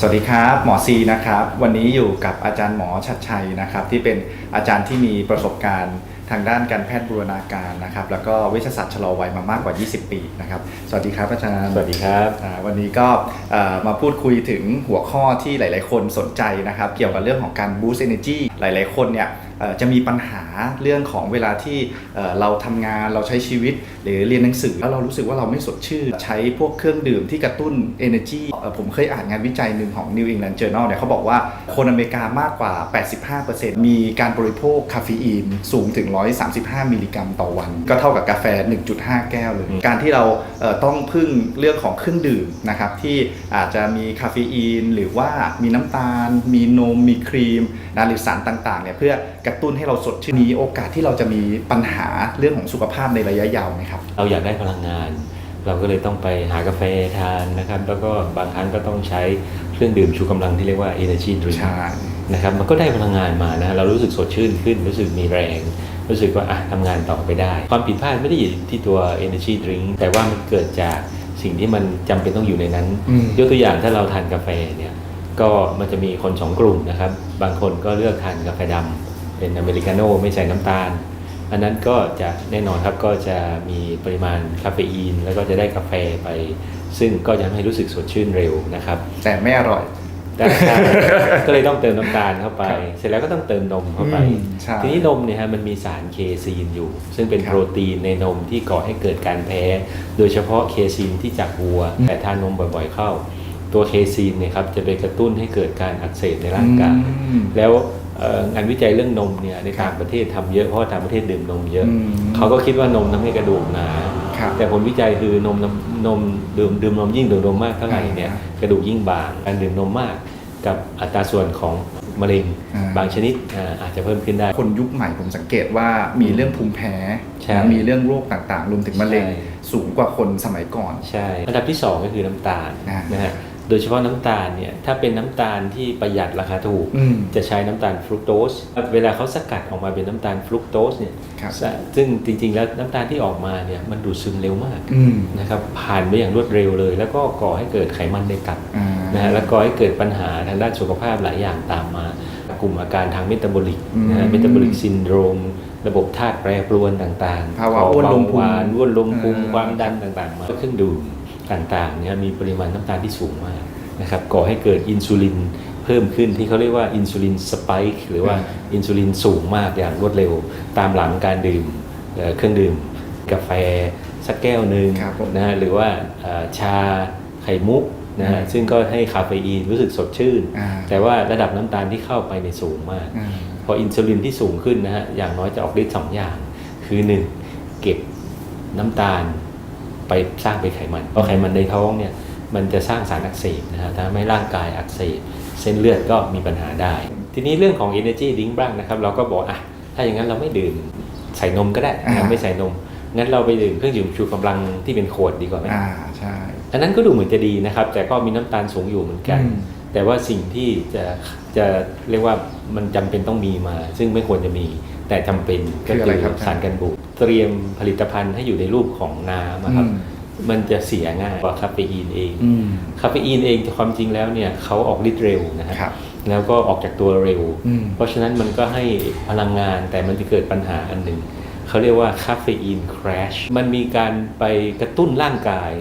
สวัสดีครับหมอซีนะครับ วันนี้อยู่กับอาจารย์หมอชัดชัยนะครับ ที่เป็นอาจารย์ที่มีประสบการณ์ทางด้านการแพทย์บูรณาการนะครับ แล้วก็เวิชาศาสตร์ชะลอวัยมามากกว่า 20 ปีนะครับ สวัสดีครับอาจารย์ สวัสดีครับอ่าวันนี้ก็เอ่อมาพูดคุยถึงหัวข้อที่หลาย ๆ คนสนใจนะครับ เกี่ยวกับเรื่องของการ boost energy หลาย ๆ คนเนี่ยเอ่อ จะมีปัญหาเรื่องของเวลาที่เอ่อเราทำงานเราใช้ชีวิตหรือเรียนหนังสือแล้วเรารู้สึกว่าเราไม่สดชื่นใช้พวกเครื่องดื่มที่กระตุ้น energy เอ่อผมเคยอ่านงานวิจัยหนึ่งของ New England Journal เนี่ยเขาบอกว่าคนอเมริกามากกว่า 85%มีการบริโภคคาเฟอีนสูงถึง 135 มิลลิกรัมต่อวัน ก็เท่ากับกาแฟ 1.5 แก้วเลย การที่เราเอ่อต้องพึ่งเรื่องของเครื่องดื่มนะครับที่อาจจะมีคาเฟอีนหรือว่ามีน้ำตาล มีนม มีครีมนะหรือสารต่างๆเนี่ยเพื่อกระตุ้นให้เราสดชื่นมีโอกาสที่เราจะมีปัญหาเรื่องของสุขภาพในระยะยาวไหมครับ เราอยากได้พลังงาน เราก็เลยต้องไปหากาแฟทานนะครับ แล้วก็บางครั้งก็ต้องใช้เครื่องดื่มชูกำลังที่เรียกว่า energy drink ใช่นะครับมันก็ได้พลังงานมานะเรารู้สึกสดชื่นขึ้น รู้สึกมีแรงรู้สึกว่าอะทำงานต่อไปได้ ความผิดพลาดไม่ได้อยู่ที่ตัว energy drink แต่ว่ามันเกิดจากสิ่งที่มันจำเป็นต้องอยู่ในนั้นอืมยกตัวอย่างถ้าเราทานกาแฟเนี่ยก็มันจะมีคนสองกลุ่มนะครับ บางคนก็เลือกทานกาแฟดำ เป็นอเมริกาโน่ไม่ใส่น้ำตาล อันนั้นก็จะแน่นอนครับก็จะมีปริมาณคาเฟอีน แล้วก็จะได้กาแฟไป ซึ่งก็จะทำให้รู้สึกสดชื่นเร็วนะครับ แต่ไม่อร่อยแต่ใช่ก็เลยต้องเติมน้ำตาลเข้าไปครับเสร็จแล้วก็ต้องเติมนมเข้าไปอืมใช่ทีนี้นมเนี่ยฮะมันมีสารเคซีนอยู่ ซึ่งเป็นครับโปรตีนในนมที่ก่อให้เกิดการแพ้ โดยเฉพาะเคซีนที่จากวัวอืมแต่ทานนมบ่อยๆเข้า ตัวเคซีนเนี่ยครับจะไปกระตุ้นให้เกิดการอักเสบในร่างกายอืมแล้วเอ่อ งานวิจัยเรื่องนมเนี่ยในต่างประเทศทำเยอะเพราะว่าต่างประเทศดื่มนมเยอะอืมเขาก็คิดว่านมทำให้กระดูกหนาครับแต่ผลวิจัยคือนมนมนมดื่มดื่มนมยิ่งดื่มนมมากเท่าไหร่เนี่ยอ่ากระดูกยิ่งบางการดื่มนมมากกับอัตราส่วนของมะเร็งอ่าบางชนิดอ่าอาจจะเพิ่มขึ้นได้ คนยุคใหม่ผมสังเกตว่ามีเรื่องภูมิแพ้ใช่นะมีเรื่องโรคต่างๆ รวมถึงมะเร็งใช่สูงกว่าคนสมัยก่อน ใช่ อันดับที่ 2 ก็คือน้ำตาลอ่านนะฮะ โดยเฉพาะน้ำตาลเนี่ยถ้าเป็นน้ำตาลที่ประหยัดราคาถูกอืมจะใช้น้ำตาลฟรุกโตสเวลาเขาสกัดออกมาเป็นน้ำตาลฟรุกโตสเนี่ยครับซึ่งจริงๆแล้วน้ำตาลที่ออกมาเนี่ยมันดูดซึมเร็วมากอืมนะครับผ่านไปอย่างรวดเร็วเลย แล้วก็ก่อให้เกิดไขมันในตับอ่านะฮะแล้วก็ให้เกิดปัญหาทางด้านสุขภาพหลายอย่างตามมา กลุ่มอาการทางเมตาบอลิกนะฮะอืมเมตาบอลิกซินโดรมระบบธาตุแปรปรวนต่างๆภาวะขอ้วนลงพุงเบาหวานอ้วนลงพุงอ่าความดันต่างๆ มาเครื่องดื่ม ต่างๆเนี่ยมีปริมาณน้ำตาลที่สูงมากนะครับก่อให้เกิดอินซูลินเพิ่มขึ้นที่เขาเรียกว่าอินซูลินสปายหรือว่าอินซูลินสูงมากอย่างรวดเร็ว ตามหลังการดื่มเอ่อเครื่องดื่ม กาแฟสักแก้วหนึ่งครับผมนะฮะหรือว่าเอ่อชาไข่มุกนะฮะอืมซึ่งก็ให้คาเฟอีนรู้สึกสดชื่นอ่าแต่ว่าระดับน้ำตาลที่เข้าไปในยสูงมากอ่าพออินซูลินที่สูงขึ้นนะฮะอย่างน้อยจะออกฤทธิ์สองอย่าง คือหนึ่งเก็บน้ำตาล ไปสร้างเป็นไขมันเพราะไขมันในท้องเนี่ยมันจะสร้างสารอักเสบนะฮะทำให้ร่างกายอักเสบเส้นเลือดก็มีปัญหาได้ ทีนี้เรื่องของ energy drink บ้างนะครับเราก็บอกอะถ้าอย่างนั้นเราไม่ดื่มใส่นมก็ได้นะครับอ่าไม่ใส่นมงั้นเราไปดื่มเครื่องดื่มชูกำลังที่เป็นขวดดีกว่าไหมอ่าใช่อันนั้นก็ดูเหมือนจะดีนะครับ แต่ก็มีน้ำตาลสูงอยู่เหมือนกันอืมแต่ว่าสิ่งที่จะจะเรียกว่ามันจำเป็นต้องมีมา ซึ่งไม่ควรจะมีแต่จำเป็นก็คืออะไรครับสารกันบูด เตรียมผลิตภัณฑ์ให้อยู่ในรูปของน้ำอะครับอืมมันจะเสียง่ายกว่าคาเฟอีนเองอืมคาเฟอีนเองความจริงแล้วเนี่ยเขาออกฤทธิ์เร็วนะฮะครับแล้วก็ออกจากตัวเร็วอืมเพราะฉะนั้นมันก็ให้พลังงานแต่มันจะเกิดปัญหาอันหนึ่งเขาเรียกว่าคาเฟอีนคราชมันมีการไปกระตุ้นร่างกาย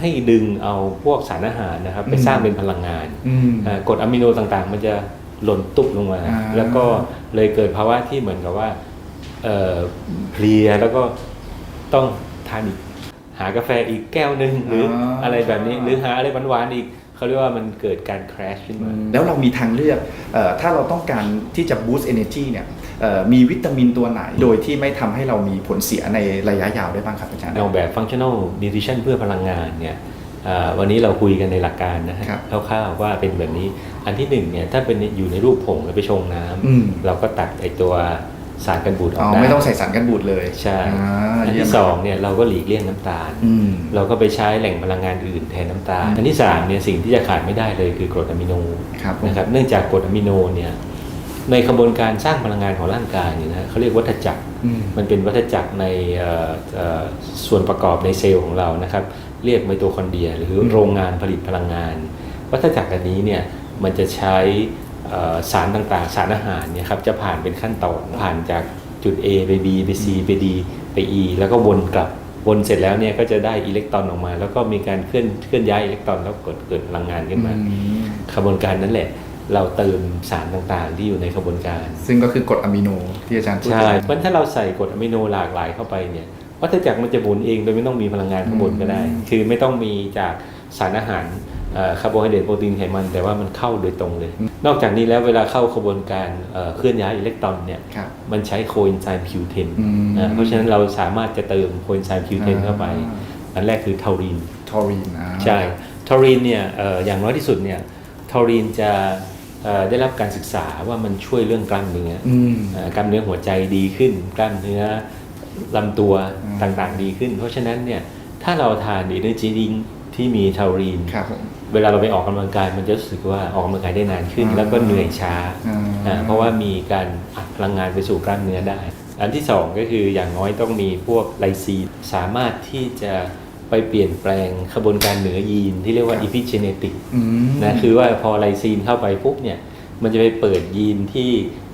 ให้ดึงเอาพวกสารอาหารนะครับ ไปอืมสร้างเป็นพลังงานอืมอ่ากรดอะมิโนต่างๆ มันจะหล่นตุ๊บลงมาอ่าแล้วก็เลยเกิดภาวะที่เหมือนกับว่า เอ่อเพลียแล้วก็ต้องทานอีกหากาแฟอีกแก้วหนึ่งหรืออะไรแบบนี้หรือหาอะไรหวานๆอีกเขาเรียกว่ามันเกิดการคราชขึ้นมา แล้วเรามีทางเลือกเอ่อถ้าเราต้องการที่จะ boost energy เนี่ยเอ่อมีวิตามินตัวไหน โดยที่ไม่ทำให้เรามีผลเสียในระยะยาวได้บ้างครับอาจารย์ออกแบบ functional nutrition เพื่อพลังงานเนี่ยอ่าวันนี้เราคุยกันในหลักการนะฮะครับคร่าวๆว่าเป็นแบบนี้อันที่หนึ่งเนี่ยถ้าเป็นอยู่ในรูปผงแล้วไปชงน้อืมำเราก็ตัดไอตัว สารกันบูดออ๋ออกได้ไม่ต้องใส่สารกันบูดเลยใช่อ่าอันเยี่ยมที่สองเนี่ยเราก็หลีกเลี่ยงน้ำตาลอืมเราก็ไปใช้แหล่งพลังงานอื่นแทนน้ำตาลอืมอันที่สามเนี่ยสิ่งที่จะขาดไม่ได้เลยคือกรดอะมิโนครับผมนะครับเนื่องจากกรดอะมิโนเนี่ยในกระบวนการสร้างพลังงานของร่างกายเนี่ยนะฮะเขาเรียกวัฏจักรอืมมันเป็นวัฏจักรในเอ่อเอ่อส่วนประกอบในเซลล์ของเรานะครับ เรียกไมโตคอนเดรีย หรือโรงงานผลิตพลังงาน วัฏจักรอันนี้เนี่ยมันจะใช้เอ่อ สารต่างๆ สารอาหารเนี่ยครับจะผ่านเป็นขั้นตอนผ่านจากจุด A ไป B ไป C ไป D ไป E แล้วก็วนกลับวนเสร็จแล้วเนี่ยก็จะได้อิเล็กตรอนออกมา แล้วก็มีการเคลื่อนเคลื่อนย้ายอิเล็กตรอนแล้วเกิดเกิดพลังงานขึ้นมาอืมขบวนการนั้นแหละ เราเติมสารต่างๆ ที่อยู่ในขบวนการ ซึ่งก็คือกรดอะมิโนที่อาจารย์พูดใช่ถึงเพราะถ้าเราใส่กรดอะมิโนหลากหลายเข้าไปเนี่ยวัฏจักรมันจะหมุนเองโดยไม่ต้องมีพลังงานข้างบนก็ได้อืมคือไม่ต้องมีจากสารอาหารเอ่อ คาร์โบไฮเดรตโปรตีนไขมันแต่ว่ามันเข้าโดยตรงเลย นอกจากนี้แล้วเวลาเข้าขบวนการเอ่อเคลื่อนย้ายอิเล็กตรอนเนี่ยครับมันใช้โคเอนไซม์ Q10 อืมนะเพราะฉะนั้นเราสามารถจะเติมโคเอนไซม์ Q10 เข้าไป อันแรกคือเทารีนทอรีนอ่าใช่ทอรีนเนี่ยเอ่ออย่างน้อยที่สุดเนี่ยทอรีนจะเอ่อได้รับการศึกษาว่ามันช่วยเรื่องกล้ามเนื้อออืมเอ่อกล้ามเนื้อหัวใจดีขึ้น กล้ามเนื้อลำตัวอืมต่างๆดีขึ้น เพราะฉะนั้นเนี่ยถ้าเราทานเอเนจีดิง ที่มีทารีน ครับผม เวลาเราไปออกกำลังกายมันจะรู้สึกว่าออกกำลังกายได้นานขึ้น อ่าแล้วก็เหนื่อยช้าอ่า อ่าเพราะว่ามีการอัดพลังงานไปสู่กล้ามเนื้อได้ อันที่สองก็คืออย่างน้อยต้องมีพวกไลซีนสามารถที่จะไปเปลี่ยนแปลงขบวนการเหนือยีนที่เรียกว่า epigenetic อืม นะคือว่าพอไลซีนเข้าไปปุ๊บเนี่ยมันจะไปเปิดยีนที่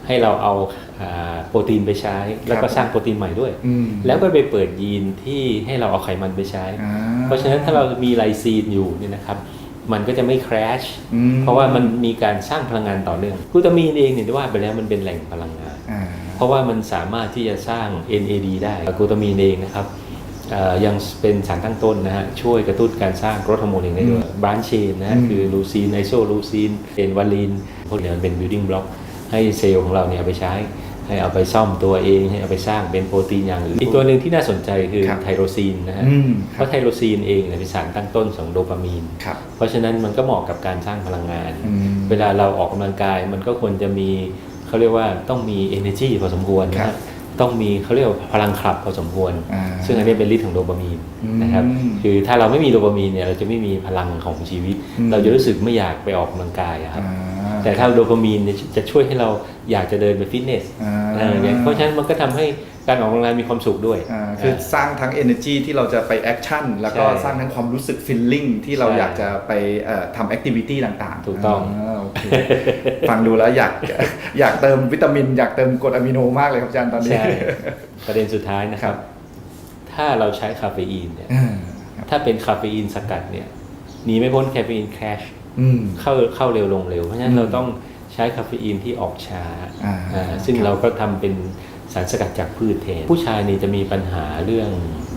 ให้เราเอาอ่าโปรตีนไปใช้ แล้วก็สร้างโปรตีนใหม่ด้วยอืมแล้วก็ไปเปิดยีนที่ให้เราเอาไขมันไปใช้อ่เพราะฉะนั้นถ้าเรามีไลซีนอยู่เนี่ยนะครับมันก็จะไม่คร a ชอืมเพราะว่ามันมีการสร้างพลังงานต่อเนื่องกลูตามีนเองเนี่ยว่าไปแล้วมันเป็นแหล่งพลังงานอ่าเพราะว่ามันสามารถที่จะสร้าง NAD ได้กลูตามีนเองนะครับเอ่อยังเป็นสารตั้งต้นนะฮะช่วยกระตุ้นการสร้างกรดฮอร์โมนเองได้ด้วยบรานเชนนะฮะอืมคือลูซีนไอโซลูซีนเอนวาลินพวกเนี้มันเป็น building block ให้เซลล์ของเราเนี่ยเอาไปใช้ ให้เอาไปซ่อมตัวเองให้เอาไปสร้างเป็นโปรตีนอย่างอื่นอีกตัวหนึ่งที่น่าสนใจคือครับไทโรซีนนะฮะอืมคเพรับราะไทโรซีนเองเนี่ยเป็นสารตั้งต้นของโดปามีนครับเพราะฉะนั้นมันก็เหมาะกับการสร้างพลังงานอืมเวลาเราออกกำลังกายมันก็ควรจะมีเขาเรียกว่าต้องมี energy พอสมควรครันะบต้องมีเขาเรียกว่าพลังขับพอสมควรอ่าซึ่งอันนี้เป็นฤทธิ์ของโดปามีนอืมนะครับคือถ้าเราไม่มีโดปามีนเนี่ยเราจะไม่มีพลังของชีวิตอืมเราจะรู้สึกไม่อยากไปออกกำลังกายอะครับอ่า แต่ถ้าโดปามีนเนี่ยจะช่วยให้เราอยากจะเดินไปฟิตเนสอ่าเออเนี่ยเพราะฉะนั้นมันก็ทำให้การออกกำลังกายมีความสุขด้วยอ่าคือสร้างทั้ง energy ที่เราจะไป action แล้วก็ใช่สร้างทั้งความรู้สึก feeling ที่เราใช่อยากจะไปเอ่อทำ activity ต่างๆ ถูกต้องาโอเคฟังดูแล้วอยากอยากเติมวิตามิน อยากเติมกรดอะมิโนมากเลยครับอาจารย์ตอนนี้ใช่ประเด็นสุดท้ายนะครับ ถ้าเราใช้คาเฟอีนเนี่ยอ่าถ้าเป็นคาเฟอีนสกัดเนี่ย หนีไม่พ้นคาเฟอีนแคชอืม เข้าเข้าเร็วลงเร็ว เพราะฉะนั้อืนมเราต้องใช้คาเฟอีนที่ออกช้าอ่าอ่าซึ่งครับเราก็ทำเป็นสารสกัดจากพืชแทน ผู้ชายนี่จะมีปัญหาเรื่อง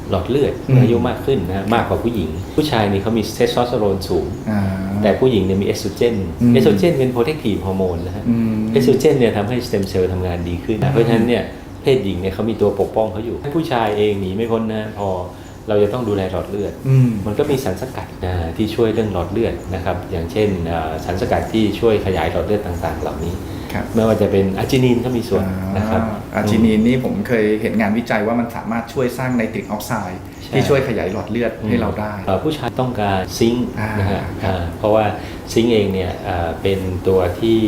หลอดเลือดอืมอายุมากขึ้นนะฮะมากกว่าผู้หญิง ผู้ชายนี่เขามีเทสโทสเตอโรนสูงอ่าแต่ผู้หญิงเนี่ยมีเอสโตรเจนอืมเอสโตรเจนเป็นโปรเทคทีฟฮอร์โมนนะฮะอืมเอสโตรเจนเนี่ยทำให้สเต็มเซลล์ทำงานดีขึ้นนะเพราะฉะนั้นเนี่ยเพศหญิงเนี่ยเขามีตัวปกป้องเขาอยู่ ผู้ชายเองหนีไม่พ้นนะพอ เราจะต้องดูแลหลอดเลือดอืมมันก็มีสารสกัดนะที่ช่วยเรื่องหลอดเลือดนะครับ อย่างเช่นเอ่อสารสกัดที่ช่วยขยายหลอดเลือดต่างๆ เหล่านี้ครับไม่ว่าจะเป็นอะจินีนก็มีส่วนนะครับอาร์จินีนนี่ผมเคยเห็นงานวิจัยว่ามันสามารถช่วยสร้างไนตริกออกไซด์ใช่ที่ช่วยขยายหลอดเลือดให้เราได้อ่อผู้ชายต้องการซิงค์อ่านนะฮะครับอ่าเพราะว่าซิงค์เองเนี่ยอ่าเป็นตัวที่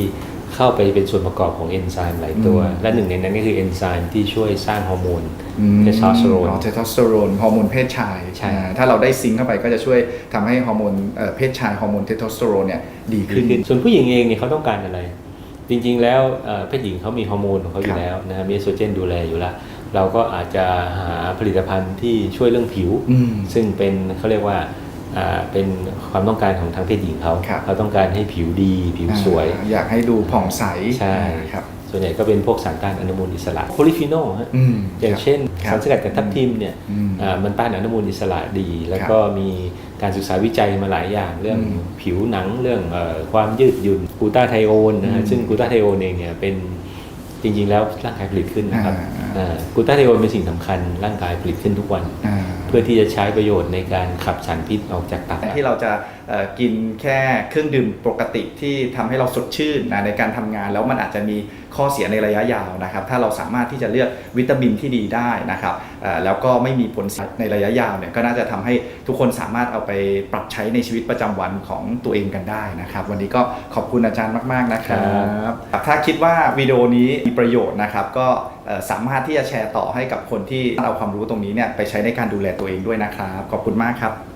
เข้าไปเป็นส่วนประกอบของเอนไซม์หลายตัวอืมและหนึ่งในนั้นก็คือเอนไซม์ที่ช่วยสร้างฮอร์โมนอืมเทสโทสเตอโรนอ๋อเทสโทสเตอโรนฮอร์โมนเพศชายใช่อ่าถ้าเราได้ซิงค์เข้าไปก็จะช่วยทำให้ฮอร์โมนเอ่อเพศชายฮอร์โมนเทสโทสเตอโรนเนี่ยดีดีขึ้นขึ้น ส่วนผู้หญิงเองเนี่ยเขาต้องการอะไร จริงๆ แล้วเอ่อเพศหญิงเขามีฮอร์โมนของเขาอครัยู่บแล้วนะฮะมีเอสโตรเจนดูแลอยู่แล้ว เราก็อาจจะหาผลิตภัณฑ์ที่ช่วยเรื่องผิวอืมซึ่งเป็นเขาเรียกว่าอ่า เป็นความต้องการของทางเพศหญิงเขาครับเขาต้องการให้ผิวดีผิวสวยอ่าอยากให้ดูผ่องใสใช่ครับส่วนใหญ่ก็เป็นพวกสารต้านอนุมูลอิสระโพลิฟีนอลฮะอืมอย่างเช่นคบสารสกัดจากทับทิมเนี่ยอืมอ่ามันต้านอนุมูลอิสระดี แล้วก็มีการศึกษาวิจัยมาหลายอย่างเรื่องอืมผิวหนังเรื่องเออความยืดหยุ่นกลูตาไทโอนนะฮะอืมซึ่งกลูตาไทโอนเองเนี่ยเป็น จริง ๆ แล้วร่างกายผลิตขึ้นนะครับอ่าอ่ากลูตาไทโอนเป็นสิ่งสำคัญร่างกายผลิตขึ้นทุกวันอ่าเพื่อที่จะใช้ประโยชน์ในการขับสารพิษออกจากตับที่เราจะเอ่อ กินแค่เครื่องดื่มปกติที่ทำให้เราสดชื่นนะในการทำงานแล้วมันอาจจะมีข้อเสียในระยะยาวนะครับ ถ้าเราสามารถที่จะเลือกวิตามินที่ดีได้นะครับเอ่อแล้วก็ไม่มีผลเสียในระยะยาวเนี่ยก็น่าจะทำให้ทุกคนสามารถเอาไปปรับใช้ในชีวิตประจำวันของตัวเองกันได้นะครับ วันนี้ก็ขอบคุณอาจารย์มาก ๆนะครับถ้าคิดว่าวิดีโอนี้มีประโยชน์นะครับ ก็เอ่อสามารถที่จะแชร์ต่อให้กับคนที่เอาความรู้ตรงนี้เนี่ยไปใช้ในการดูแลตัวเองด้วยนะครับ ขอบคุณมากครับ